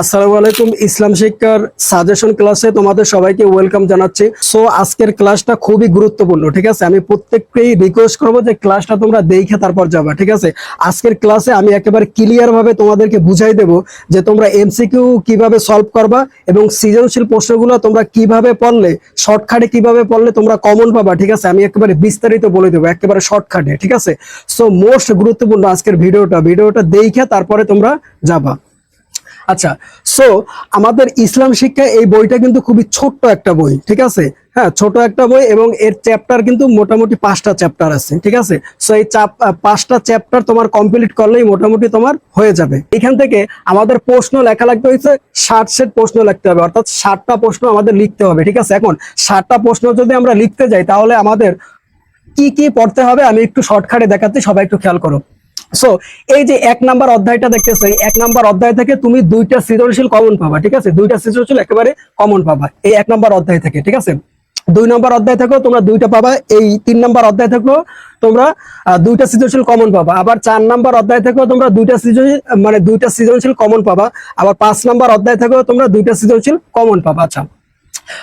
আসসালামু আলাইকুম, ইসলাম শিক্ষার সাজেশন ক্লাসে তোমাদের সবাইকে ওয়েলকাম জানাচ্ছি। সো আজকের ক্লাসটা খুবই গুরুত্বপূর্ণ, ঠিক আছে? আমি প্রত্যেককেই রিকোয়েস্ট করব যে ক্লাসটা তোমরা দেখে তারপর যাবা, ঠিক আছে? আজকের ক্লাসে আমি একেবারে ক্লিয়ার ভাবে তোমাদেরকে বুঝাই দেব যে তোমরা এমসিকিউ কীভাবে সলভ করবা এবং সৃজনশীল প্রশ্নগুলো তোমরা কীভাবে পড়লে শর্টকাটে কীভাবে পড়লে তোমরা কমন পাবা, ঠিক আছে? আমি একেবারে বিস্তারিত বলে দেবো, একেবারে শর্টকাটে ঠিক আছে? সো মোস্ট গুরুত্বপূর্ণ আজকের ভিডিওটা ভিডিওটা দেখে তারপরে তোমরা যাবা। আচ্ছা সো আমাদের ইসলাম শিক্ষা এই বইটা কিন্তু খুবই ছোট্ট একটা বই, ঠিক আছে? হ্যাঁ ছোট একটা বই এবং এর চ্যাপ্টার কিন্তু মোটামুটি পাঁচটা চ্যাপ্টার আছে, ঠিক আছে? সো এই পাঁচটা চ্যাপ্টার তোমার কমপ্লিট করলেই মোটামুটি তোমার হয়ে যাবে। এখান থেকে আমাদের প্রশ্ন লেখা লাগতে হয়েছে ষাট সেট প্রশ্ন লিখতে হবে, অর্থাৎ ষাটটা প্রশ্ন আমাদের লিখতে হবে, ঠিক আছে? এখন ষাটটা প্রশ্ন যদি আমরা লিখতে যাই, তাহলে আমাদের কি কি পড়তে হবে আমি একটু শর্টকাটে দেখাচ্ছি, সবাই একটু খেয়াল করো। সো এই যে এক নাম্বার অধ্যায়টা দেখতেছো, এক নাম্বার অধ্যায় থেকে তুমি দুইটা সৃজনশীল কমন পাবা, ঠিক আছে? দুইটা সৃজনশীল একেবারে কমন পাবা, এই এক নাম্বার অধ্যায় থেকে, ঠিক আছে? দুই নম্বর অধ্যায় থেকেও তোমরা দুইটা পাবা, এই তিন নম্বর অধ্যায় থেকেও তোমরা দুইটা সৃজনশীল কমন পাবা, আবার চার নম্বর অধ্যায় থেকেও তোমরা দুইটা সৃজনশীল মানে দুইটা সৃজনশীল কমন পাবা, আবার পাঁচ নম্বর অধ্যায় থেকেও তোমরা দুইটা সৃজনশীল কমন পাবা আচ্ছা।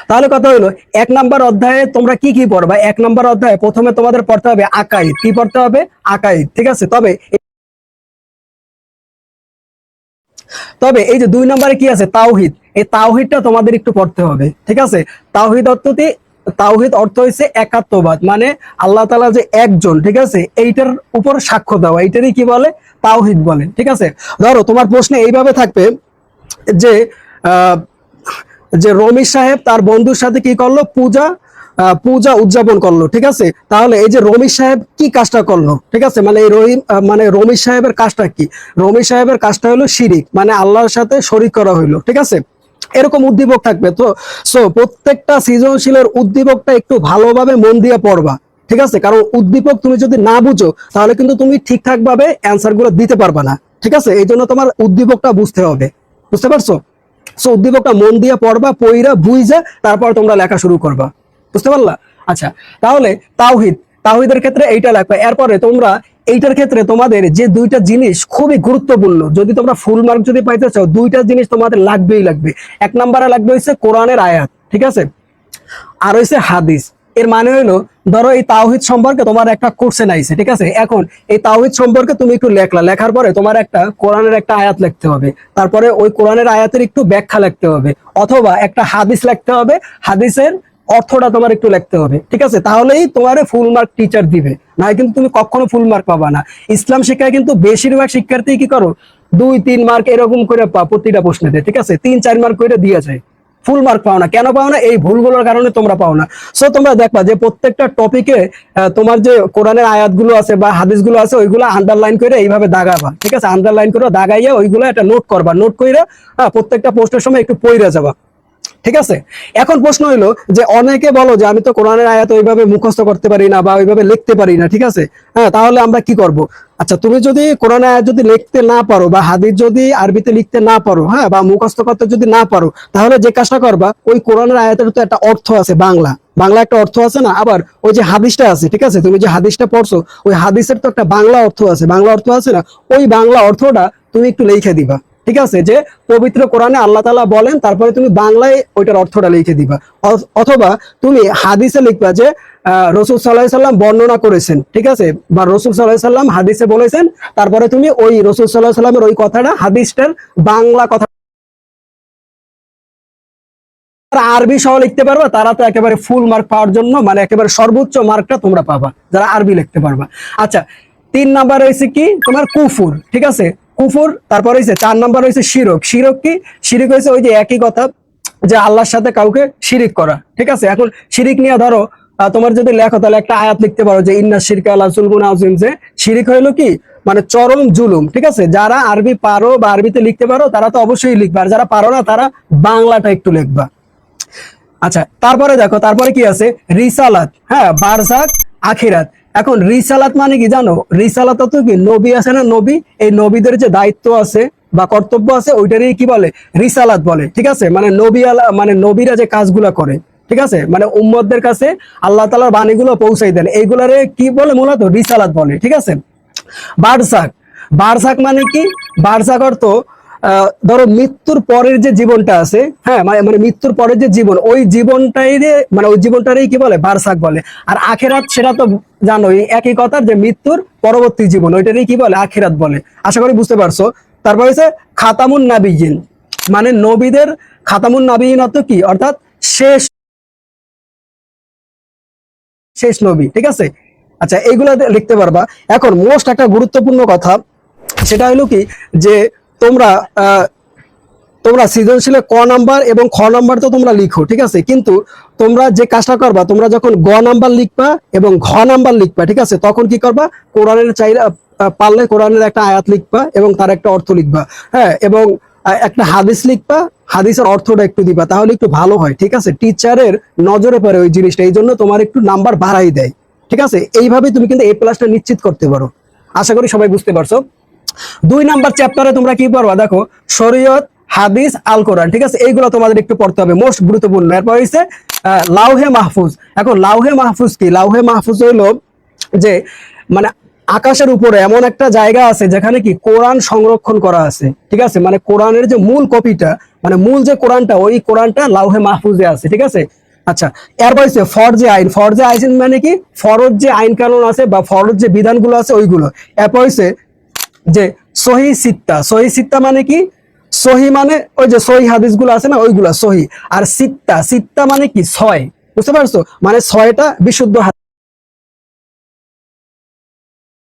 তাহলে কথা হলো এক নাম্বার অধ্যায়ে তোমরা কি কি পড়বা? এক নাম্বার অধ্যায়ে প্রথমে তোমাদের পড়তে হবে আকাই কি পড়তে হবে? আকাই ঠিক আছে? তবে তবে এই যে দুই নম্বরে কি আছে? তাওহিদ। এই তাওহিদটা তোমাদের একটু পড়তে হবে ঠিক আছে? তাওহিদ অর্থটি তাওহিদ অর্থ হচ্ছে একাত্মবাদ মানে আল্লাহ তালা যে একজন ঠিক আছে? এইটার উপর সাক্ষ্য দেওয়া এইটারই কি বলে? তাওহিদ বলে ঠিক আছে? ধরো তোমার প্রশ্নে এইভাবে থাকবে যে আহ, যে রমি সাহেব তার বন্ধুর সাথে কি করল? পূজা পূজা উদযাপন করল, ঠিক আছে? তাহলে এই যে রমি সাহেব কি কাজটা করল? ঠিক আছে? মানে এই রহিম মানে রমি সাহেবের কাজটা কি? রমি সাহেবের কাজটা হলো শিরিক মানে আল্লাহর সাথে শরিক করা হইল, ঠিক আছে? এরকম উদ্দীপক থাকবে। তো সো প্রত্যেকটা সৃজনশীলের উদ্দীপকটা একটু ভালোভাবে মন দিয়ে পড়বা, ঠিক আছে? কারণ উদ্দীপক তুমি যদি না বুঝো, তাহলে কিন্তু তুমি ঠিকঠাক ভাবে অ্যান্সারগুলো দিতে পারবা না, ঠিক আছে? এই জন্য তোমার উদ্দীপকটা বুঝতে হবে, বুঝতে পারছ? সো উদ্দীপকটা মন দিয়ে পড়বা, পইরা বুঝা তারপর তোমরা লেখা শুরু করবা। বুঝতে পারলা? আচ্ছা তাহলে তাওহিদ। তাওহিদের ক্ষেত্রে এইটা লাগবে। এরপরে তোমরা এইটার ক্ষেত্রে তোমাদের যে দুইটা জিনিস খুবই গুরুত্বপূর্ণ, যদি তোমরা ফুল মার্ক যদি পাইতে চাও, দুইটা জিনিস তোমাদের লাগবেই লাগবে। এক নম্বরে লাগবে হচ্ছে কোরআনের আয়াত, ঠিক আছে? আর হচ্ছে হাদিস। এর মানে হইল, ধরো এই তাওহিদ সম্পর্কে তোমার একটা কোর্সেন আইছে ঠিক আছে? এখন এই তাওহিদ সম্পর্কে তুমি একটু লেখলা, লেখার পরে তোমার একটা কোরআনের একটা আয়াত লিখতে হবে। তারপরে ওই কোরআনের আয়াতের একটু ব্যাখ্যা লিখতে হবে, অথবা একটা হাদিস লিখতে হবে, হাদিসের অর্থটা তোমার একটু লিখতে হবে, ঠিক আছে? তাহলেই তোমার ফুল মার্ক টিচার দিবে না কিন্তু তুমি কখনো ফুল মার্ক পাবা না। ইসলাম শিক্ষায় কিন্তু বেশিরভাগ শিক্ষার্থী কি করো? দুই, তিন মার্ক এরকম করে প্রতিটা প্রশ্নেতে, ঠিক আছে? তিন, চার মার্ক করে দিয়ে যায়। ফুল মার্ক পাও না। কেন পাও না? এই ভুলগুলোর কারণে তোমরা পাও না। সো তোমরা দেখবা যে প্রত্যেকটা টপিকে তোমার যে কোরআনের আয়াতগুলো আছে বা হাদিসগুলো আছে, ওইগুলো আন্ডারলাইন করে এইভাবে দাগাবা। ঠিক আছে? আন্ডারলাইন করে দাগাইয়া ওইগুলো একটা নোট করবা। নোট করে প্রত্যেকটা পোস্টের সময় একটু পইরা যাবা। ঠিক আছে? এখন প্রশ্ন হইল যে অনেকে বলো যে আমি তো কোরআনের আয়াত ওইভাবে মুখস্থ করতে পারি না বা ওইভাবে লিখতে পারি না, ঠিক আছে? হ্যাঁ তাহলে আমরা কি করব? আচ্ছা তুমি যদি কোরআনের আয়াত যদি লিখতে না পারো বা হাদিস যদি আরবিতে লিখতে না পারো হ্যাঁ বা মুখস্থ করতে যদি না পারো, তাহলে যে কাজটা করবা, ওই কোরআনের আয়াতের তো একটা অর্থ আছে বাংলা। বাংলা একটা অর্থ আছে না? আবার ওই যে হাদিসটা আছে, ঠিক আছে? তুমি যে হাদিসটা পড়ছো, ওই হাদিসের তো একটা বাংলা অর্থ আছে। বাংলা অর্থ আছে না? ওই বাংলা অর্থটা তুমি একটু লিখে দিবা। ঠিক আছে? যে পবিত্র কোরআনে আল্লাহ তালা বলেন, তারপরে তুমি বাংলায় ওইটার অর্থটা লিখে দিবা। অথবা তুমি হাদিসে লিখবা যে রসুল সাল্লাহ সাল্লাম বর্ণনা করেছেন, ঠিক আছে? বা রসুল সাল্লাহ সাল্লাম হাদিসে বলেছেন, তারপরে তুমি ওই রসুল সাল্লাহ সাল্লামের ওই কথাটা, হাদিসটার বাংলা কথা আরবি সহ লিখতে পারবা, তারা তো একেবারে ফুল মার্ক পাওয়ার জন্য মানে একেবারে সর্বোচ্চ মার্কটা তোমরা পাবা, যারা আরবি লিখতে পারবা। আচ্ছা তিন নাম্বার হয়েছে কি? তোমার কুফুর, ঠিক আছে? কুফুর, তারপর হয়েছে চার নাম্বার হয়েছে শিরক। শিরক কি? শিরিক হয়েছে ওই যে একই কথা, যে আল্লাহর সাথে কাউকে শিরিক করা। ঠিক আছে? এখন শিরিক নিয়ে ধরো তোমার যদি লেখো, তাহলে একটা আয়াত লিখতে পারো যে, ইন্না শিরকা আল্লাহ সুলগুন আজিম যে শিরিক হইল কি? মানে চরম জুলুম। ঠিক আছে? যারা আরবি পারো বা আরবিতে লিখতে পারো, তারা তো অবশ্যই লিখবা। আর যারা পারো না, তারা বাংলাটা একটু লিখবা। আচ্ছা তারপরে দেখো, তারপরে কি আছে? রিসালাত। হ্যাঁ বারজাক আখিরাত। এখন রিসালাত মানে কি জানো? রিসালাত তো কি? নবী আছে না নবী? এই নবীদের যে দায়িত্ব আছে বা কর্তব্য আছে, ওইটারই কি বলে? রিসালাত বলে, ঠিক আছে? মানে নবী আলা- মানে নবীরা যে কাজগুলা করে, ঠিক আছে? মানে উম্মদদের কাছে আল্লাহ তালার বাণীগুলো পৌঁছাই দেন। এইগুলারে কি বলে মূলত? রিসালাত বলে, ঠিক আছে? বারসাক বারসাক মানে কি? বারসাক অর্থ ধরো মৃত্যুর পরের যে জীবনটা আছে হ্যাঁ মানে মানে মৃত্যুর পরের যে জীবন, ওই জীবনটাই মানে ওই জীবনটারই কি বলে, বারসাক বলে। আর আখেরাত সেটা তো জানোই, একই কথা যে মৃত্যুর পরবর্তী জীবন, ওইটারই কি বলে, আখেরাত বলে। আশা করি বুঝতে পারছ। তারপর হচ্ছে খাতামুন নাবিয়িন মানে নবীদের খাতামুন নাবিয়িন অর্থ কি? অর্থাৎ শেষ শেষ নবী, ঠিক আছে? আচ্ছা এইগুলা লিখতে পারবা। এখন মোস্ট একটা গুরুত্বপূর্ণ কথা, সেটা হলো কি, যে তোমরা তোমরা সৃজনশীলে ক নাম্বার এবং খ নাম্বার তো তোমরা লিখো, ঠিক আছে? কিন্তু তোমরা যে কাজটা করবা, তোমরা যখন গ নাম্বার লিখবা এবং ঘ নাম্বার লিখবা, ঠিক আছে? তখন কি করবা? কোরআনের চাইলে পারলে কোরআনের একটা আয়াত লিখবা এবং তার একটা অর্থ লিখবা হ্যাঁ? এবং একটা হাদিস লিখবা, হাদিসের অর্থটা একটু দিবা, তাহলে একটু ভালো হয়, ঠিক আছে? টিচারের নজরে পড়ে ওই জিনিসটা, এই জন্য তোমার একটু নাম্বার বাড়াই দেয়, ঠিক আছে? এইভাবে তুমি কিন্তু এই প্লাসটা নিশ্চিত করতে পারো। আশা করি সবাই বুঝতে পারছ। দুই নাম্বার চ্যাপ্টারে তোমরা কি পড়বা? দেখো শরীয়ত হাদিস আল কোরআন ঠিক আছে? এইগুলো তোমাদের একটু পড়তে হবে। মোস্ট গুরুত্বপূর্ণ। এরপর আহ, লাউহে মাহফুজ। এখন লাউহে মাহফুজ কি? লাউহে মাহফুজ হইল যে মানে আকাশের উপরে এমন একটা জায়গা আছে যেখানে কি কোরআন সংরক্ষণ করা আছে ঠিক আছে? মানে কোরআনের যে মূল কপিটা মানে মূল যে কোরআনটা ওই কোরআনটা লাউহে মাহফুজে আছে ঠিক আছে? আচ্ছা এরপর হচ্ছে ফরজে আইন। ফরজে আইন মানে কি? ফরজ যে আইন কানুন আছে বা ফরজ যে বিধানগুলো আছে ওইগুলো। এরপর হচ্ছে যে সহি সিত্তা সহি সিত্তা মানে কি? সহি মানে ওই যে সহি হাদিসগুলো আছে না, ওইগুলা সহি। আর সিত্তা সিত্তা মানে কি? ছয়। বুঝতে পারছ? মানে ছয়টা বিশুদ্ধ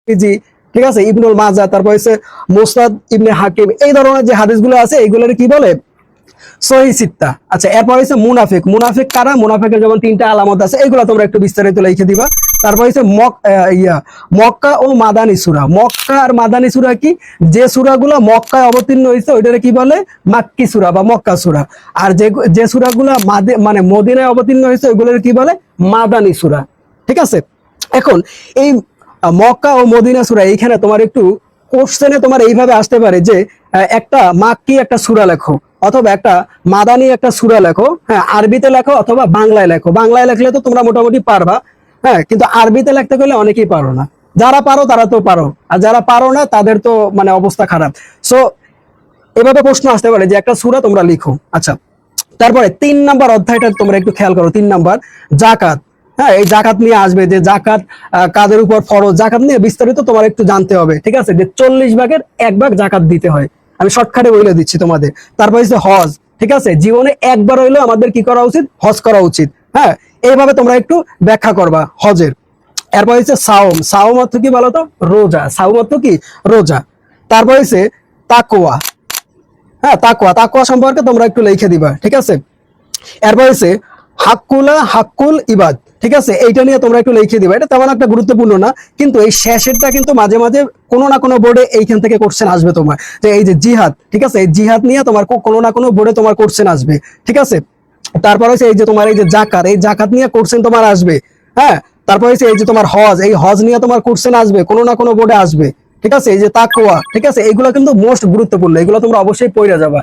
জি, ঠিক আছে? ইবনুল মাজা তারপর হচ্ছে মোসনাদ ইবনে হাকিম, এই ধরনের যে হাদিসগুলো আছে, এইগুলোর কি বলে? আচ্ছা এরপর হচ্ছে মুনাফিক। মুনাফিক কারা? মুনাফিকের যেমন তিনটা আলামত আছে এগুলো তোমরা একটু বিস্তারিত লিখে দিবা। তারপর হচ্ছে মক ইয়া, মক্কা ও সুরা। মক্কা আর সুরা কি? যে সুরাগুলো মক্কায় অবতীর্ণ হয়েছে ওইটারে কি বলে? মাক্কি সুরা বা মক্কা সুরা। আর যে যে সুরাগুলো মাদে মানে মদিনায় অবতীর্ণ হয়েছে ওইগুলোর কি বলে? মাদানি সুরা। ঠিক আছে? এখন, এই মক্কা ও মদিনা সুরা, এইখানে তোমার একটু কোশ্চেনে তোমার এইভাবে আসতে পারে যে একটা মাক্কি একটা সুরা লেখো, অথবা একটা মাদানি একটা সুরা লেখো হ্যাঁ আরবিতে লেখো অথবা বাংলায় লেখো। বাংলায় লেখলে তো তোমরা মোটামুটি পারবা হ্যাঁ কিন্তু আরবিতে লিখতে গেলে অনেকেই পারো না। যারা পারো, তারা তো পারো, আর যারা পারো না, তাদের তো মানে অবস্থা খারাপ। সো এভাবে প্রশ্ন আসতে পারে যে, একটা সুরা তোমরা লিখো। আচ্ছা তারপরে তিন নাম্বার অধ্যায়টা তোমরা একটু খেয়াল করো, তিন নাম্বার, জাকাত। হ্যাঁ এই জাকাত নিয়ে আসবে যে জাকাত কাদের উপর ফরজ জাকাত নিয়ে বিস্তারিত তোমার একটু জানতে হবে, ঠিক আছে? যে চল্লিশ ভাগের এক ভাগ জাকাত দিতে হয়। আমি শর্টকাটে বলে দিচ্ছি তোমাদের। তারপর হচ্ছে হজ, ঠিক আছে? জীবনে একবার হইলেও আমাদের কি করা উচিত? হজ করা উচিত। হ্যাঁ এইভাবে তোমরা একটু ব্যাখ্যা করবা হজের। এরপর হচ্ছে সাওম। সাওম অর্থ কি বলো তো? রোজা। সাওম অর্থ কি? রোজা। তারপর হচ্ছে তাকোয়া হ্যাঁ তাকোয়া তাকোয়া সম্পর্কে তোমরা একটু লিখে দিবা, ঠিক আছে? এরপর হচ্ছে হাক্কুলা হাক্কুল ইবাদ। ঠিক আছে? এইটা নিয়ে তোমরা একটু লিখে দিবা। এটা তেমন একটা গুরুত্বপূর্ণ না, কিন্তু এই শেষেরটা কিন্তু মাঝে মাঝে কোনো না কোনো বোর্ডে এইখান থেকে কোশ্চেন আসবে তোমার। যে এই যে জিহাদ, ঠিক আছে? এই জিহাদ নিয়ে তোমার কোনো না কোনো বোর্ডে তোমার কোশ্চেন আসবে, ঠিক আছে? তারপর হচ্ছে এই যে তোমার এই যে জাকাত, এই জাকাত নিয়ে কোশ্চেন তোমার আসবে হ্যাঁ? তারপর হচ্ছে এই যে তোমার হজ, এই হজ নিয়ে তোমার কোশ্চেন আসবে, কোনো না কোনো বোর্ডে আসবে, ঠিক আছে? এই যে তাকুয়া ঠিক আছে? এইগুলো কিন্তু মোস্ট গুরুত্বপূর্ণ, এগুলো তোমরা অবশ্যই পড়ে যাবা।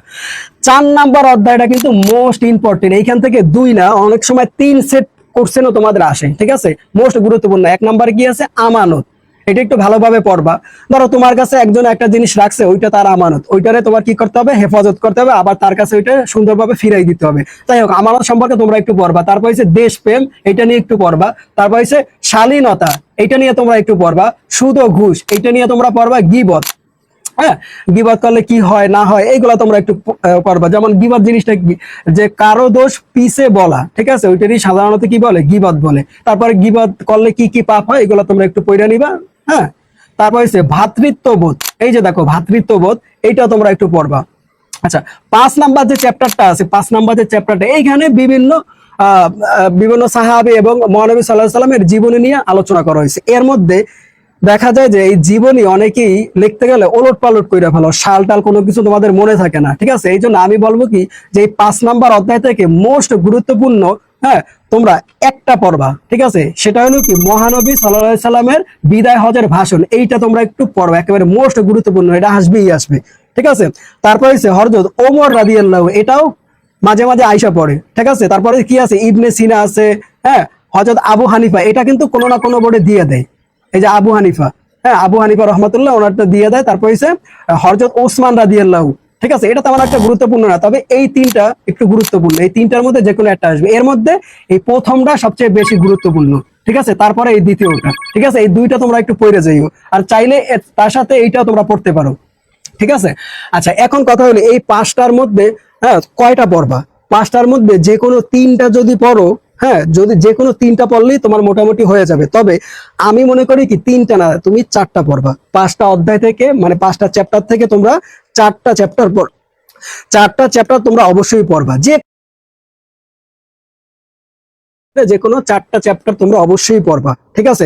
চার নাম্বার অধ্যায়টা কিন্তু মোস্ট ইম্পর্টেন্ট এইখান থেকে দুই না, অনেক সময় তিন সেট কোশ্চেনও তোমাদের আসে, ঠিক আছে? মোস্ট গুরুত্বপূর্ণ। এক নাম্বার কি আছে? আমানত। এটা একটু ভালোভাবে পড়বা। ধরো তোমার কাছে একজন একটা জিনিস রাখছে, ওইটা তার আমানত। ওইটারে তোমার কি করতে হবে? হেফাজত করতে হবে। আবার তার কাছে ওইটা সুন্দরভাবে ফিরাই দিতে হবে। যাই হোক, আমানত সম্পর্কে তোমরা একটু পড়বা। তারপর হচ্ছে দেশপ্রেম, এটা নিয়ে একটু পড়বা। তারপর হচ্ছে শালীনতা, এটা নিয়ে তোমরা একটু পড়বা। সুদ ও ঘুষ এটা নিয়ে তোমরা পড়বা গিবত। হ্যাঁ? গিবাদ করলে কি হয় না হয় এইগুলো তোমরা একটু প- আহ, করবা যেমন গিবাদ জিনিসটা যে কারও দোষ পিছে বলা ঠিক আছে? ওইটারই সাধারণত কি বলে? গিবাদ বলে। তারপরে গিবাদ করলে কি কি পাপ হয়? এগুলো তোমরা একটু পড়ে নিবা হ্যাঁ? তারপর হচ্ছে ভাতৃত্ববোধ। এই যে দেখো ভাতৃত্ববোধ এইটা তোমরা একটু পড়বা। আচ্ছা পাঁচ নাম্বার যে চ্যাপ্টারটা আছে পাঁচ নাম্বার যে চ্যাপ্টারটা এইখানে বিভিন্ন বিভিন্ন সাহাবি এবং মহানবী সাল্লাহ সাল্লামের জীবনী নিয়ে আলোচনা করা হয়েছে। এর মধ্যে দেখা যায় যে এই জীবনী অনেকেই লিখতে গেলে ওলট পালট করে ফেলো শাল টাল কোনো কিছু তোমাদের মনে থাকে না, ঠিক আছে? এই জন্য আমি বলব কি যে এই পাঁচ নাম্বার অধ্যায় থেকে মোস্ট গুরুত্বপূর্ণ হ্যাঁ তোমরা একটা পড়বা, ঠিক আছে? সেটা হলো কি মহানবী সাল্লাহ সাল্লামের বিদায় হজের ভাষণ, এইটা তোমরা একটু পড়বা, একেবারে মোস্ট গুরুত্বপূর্ণ, এটা আসবেই আসবে, ঠিক আছে? তারপর হচ্ছে হরজত ওমর রাদিয়াল্লাহ, এটাও মাঝে মাঝে আইসা পড়ে, ঠিক আছে? তারপরে কি আছে? ইবনে সিনা আছে হ্যাঁ? হজরত আবু হানিফা, এটা কিন্তু কোনো না কোনো বোর্ডে দিয়ে দেয়। এই যে আবু হানিফা হ্যাঁ আবু হানিফা রহমতুল্লাহ ওনারটা দিয়ে দেয়, তারপর হচ্ছে হরজত ওসমান রাদিয়াল্লাহু, ঠিক আছে? এটা তেমন একটা গুরুত্বপূর্ণ না, তবে এই তিনটা একটু গুরুত্বপূর্ণ, এই তিনটার মধ্যে যে কোনো একটা আসবে। এর মধ্যে এই প্রথমটা সবচেয়ে বেশি গুরুত্বপূর্ণ, ঠিক আছে? তারপরে এই দ্বিতীয়টা, ঠিক আছে? এই দুইটা তোমরা একটু পড়ে যাইও, আর চাইলে তার সাথে এইটাও তোমরা পড়তে পারো, ঠিক আছে? আচ্ছা এখন কথা হলো এই পাঁচটার মধ্যে হ্যাঁ কয়টা পড়বা? পাঁচটার মধ্যে যে কোনো তিনটা যদি পড়ো হ্যাঁ যদি যে কোনো তিনটা পড়লেই তোমার মোটামুটি হয়ে যাবে। তবে আমি মনে করি কি, তিনটা না, তুমি চারটা পড়বা। পাঁচটা অধ্যায় থেকে মানে পাঁচটা চ্যাপ্টার থেকে তোমরা চারটা চ্যাপ্টার পড়। চারটা চ্যাপ্টার তোমরা অবশ্যই পড়বা। যে যে কোনো চারটা চ্যাপ্টার তোমরা অবশ্যই পড়বা, ঠিক আছে?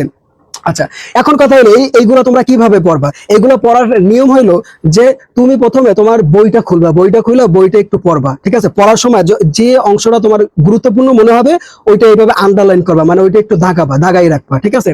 আচ্ছা এখন কথা হলো, এই এইগুলো তোমরা কীভাবে পড়বা? এগুলো পড়ার নিয়ম হইল যে তুমি প্রথমে তোমার বইটা খুলবা। বইটা খুলে বইটা একটু পড়বা, ঠিক আছে? পড়ার সময় যে অংশটা তোমার গুরুত্বপূর্ণ মনে হবে, ওইটা এইভাবে আন্ডারলাইন করবা মানে ওইটা একটু দাগাবা দাগাই রাখবা, ঠিক আছে?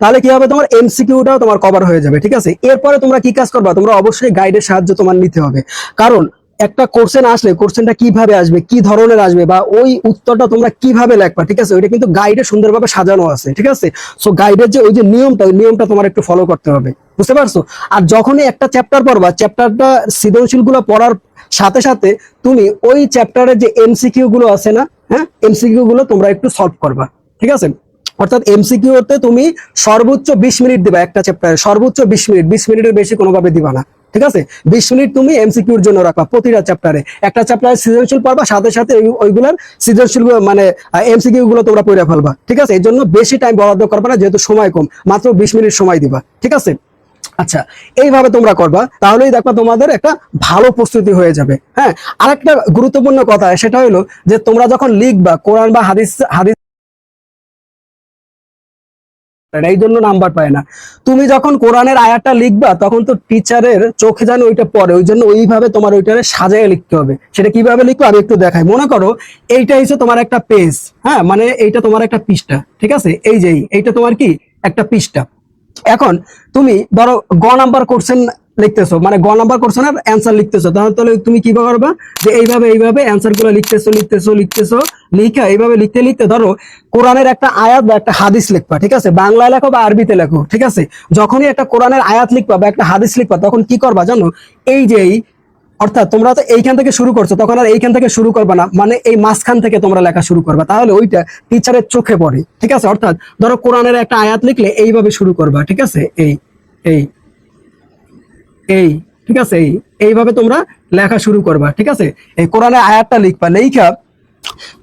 তাহলে কি হবে? তোমার এমসিকিউটাও তোমার কভার হয়ে যাবে, ঠিক আছে? এরপরে তোমরা কি কাজ করবা? তোমরা অবশ্যই গাইডের সাহায্য তোমার নিতে হবে। কারণ একটা কোশ্চেন আসলে কোশ্চেনটা কীভাবে আসবে, কি ধরনের আসবে বা ওই উত্তরটা তোমরা কীভাবে লিখবা, ঠিক আছে? ওইটা কিন্তু গাইডে সুন্দরভাবে সাজানো আছে, ঠিক আছে? সো গাইডের যে ওই যে নিয়মটা, ওই নিয়মটা তোমার একটু ফলো করতে হবে, বুঝতে পারছ? আর যখনই একটা চ্যাপ্টার পড়বা চ্যাপ্টারটা সৃজনশীলগুলো পড়ার সাথে সাথে তুমি ওই চ্যাপ্টারের যে এমসিকিউ গুলো আছে না হ্যাঁ? এমসিকিউ গুলো তোমরা একটু সলভ করবা, ঠিক আছে? অর্থাৎ এমসিকিউ তে তুমি সর্বোচ্চ বিশ মিনিট দিবা একটা চ্যাপ্টারে সর্বোচ্চ বিশ মিনিট, বিশ মিনিটের বেশি কোনোভাবে দিবা না। ঠিক আছে? বিশ মিনিট তুমি এমসিকিউর জন্য রাখবা প্রতিটা চ্যাপ্টারে একটা চ্যাপ্টারে সৃজনশীল পারবা সাথে সাথে ওই- ওইগুলার সৃজনশীল মানে এমসিকিউ গুলো তোমরা পড়ে ফেলবা। ঠিক আছে? এর জন্য বেশি টাইম বরাদ্দ করবা না, যেহেতু সময় কম। মাত্র বিশ মিনিট সময় দিবা। ঠিক আছে? আচ্ছা এইভাবে তোমরা করবা, তাহলেই দেখবা তোমাদের একটা ভালো প্রস্তুতি হয়ে যাবে। হ্যাঁ? আরেকটা গুরুত্বপূর্ণ কথা, সেটা হলো যে তোমরা যখন লিখবা, কোরআন বা হাদিস হাদিস এই জন্য নাম্বার পায় না। তুমি যখন কোরআনের আয়াটা লিখবা, তখন তো টিচারের চোখে যেন ওইটা পড়ে, ওই জন্য ওইভাবে তোমার ওইটারে সাজায় লিখতে হবে। সেটা কীভাবে লিখব আমি একটু দেখাই। মনে করো এইটা হচ্ছে তোমার একটা পেজ হ্যাঁ? মানে এইটা তোমার একটা পৃষ্ঠা, ঠিক আছে? এই যে, এইটা তোমার কি? একটা পৃষ্ঠা। এখন তুমি ধরো গ নাম্বার কোশ্চেন লিখতেছো মানে গ নাম্বার কোশ্চেনের অ্যান্সার লিখতেছো। তাহলে তুমি কি করবা? যে এইভাবে এইভাবে অ্যান্সারগুলো লিখতেছো লিখতেছো লিখতেছো, লিখা, এইভাবে লিখতে লিখতে ধরো, কোরআনের একটা আয়াত বা একটা হাদিস লিখবা, ঠিক আছে? বাংলায় লেখো বা আরবিতে লেখো, ঠিক আছে? যখনই একটা কোরআনের আয়াত লিখবা বা একটা হাদিস লিখবা, তখন কি করবা জানো? এই যে অর্থাৎ তোমরা তো এইখান থেকে শুরু করছ, তখন আর এইখান থেকে শুরু করবে না মানে এই মাঝখান থেকে তোমরা লেখা শুরু করবে। তাহলে ওইটা টিচারের চোখে পড়ে, ঠিক আছে? অর্থাৎ ধরো কোরআনের একটা আয়াত লিখলে এইভাবে শুরু করবা, ঠিক আছে? এই এই। এই, ঠিক আছে? এই, এইভাবে তোমরা লেখা শুরু করবা, ঠিক আছে? এই কোরআনের আয়াতটা লিখবা লেখা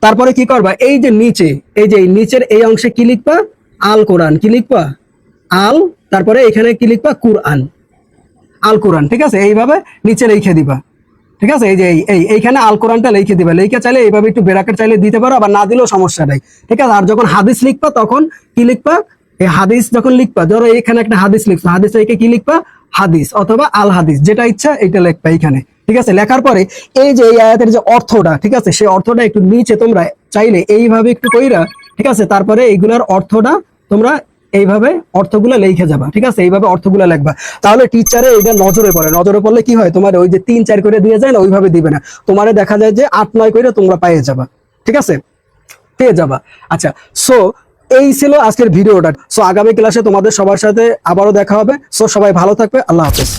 তারপরে কি করবা? এই যে নিচে, এই যে নিচের এই অংশে কি লিখবা? আল কোরআন কি লিখবা? আল, তারপরে এখানে কি লিখবা? কুরআন। আল কোরআন ঠিক আছে? এইভাবে নিচে লিখে দিবা। ঠিক আছে? এই যে এই- এই, এইখানে আল কোরআনটা লিখে দিবা। লিখে চাইলে এইভাবে একটু বেরাকেট চাইলে দিতে পারো, আবার না দিলেও সমস্যা নাই। ঠিক আছে? আর যখন হাদিস লিখবা, তখন কি লিখবা? এই হাদিস যখন লিখবা, ধরো এখানে একটা হাদিস লিখছো হাদিস কি লিখবা? হাদিস অথবা আল হাদিস, যেটা ইচ্ছা এটা লিখবা এখানে, ঠিক আছে? লেখার পরে এই যে এই আয়াতের যে অর্থটা, ঠিক আছে? সেই অর্থটা একটু নিচে তোমরা চাইলে এইভাবে একটু কইরা, ঠিক আছে? তারপরে এইগুলার অর্থটা তোমরা এইভাবে অর্থগুলো লিখে যাবা, ঠিক আছে? এইভাবে অর্থগুলো লিখবা। তাহলে টিচারে এটা নজরে পড়ে। নজরে পড়লে কি হয়? তোমার ওই যে তিন, চার করে দিয়ে যায় না, ওইভাবে দিবে না। তোমারে দেখা যায় যে আট, নয় করে তোমরা পেয়ে যাবা, ঠিক আছে? পেয়ে যাবা। আচ্ছা সো এই ছিল আজকের ভিডিওটা। সো আগামী ক্লাসে তোমাদের সবার সাথে আবারও দেখা হবে। সো সবাই ভালো থাকবে। আল্লাহ হাফেজ।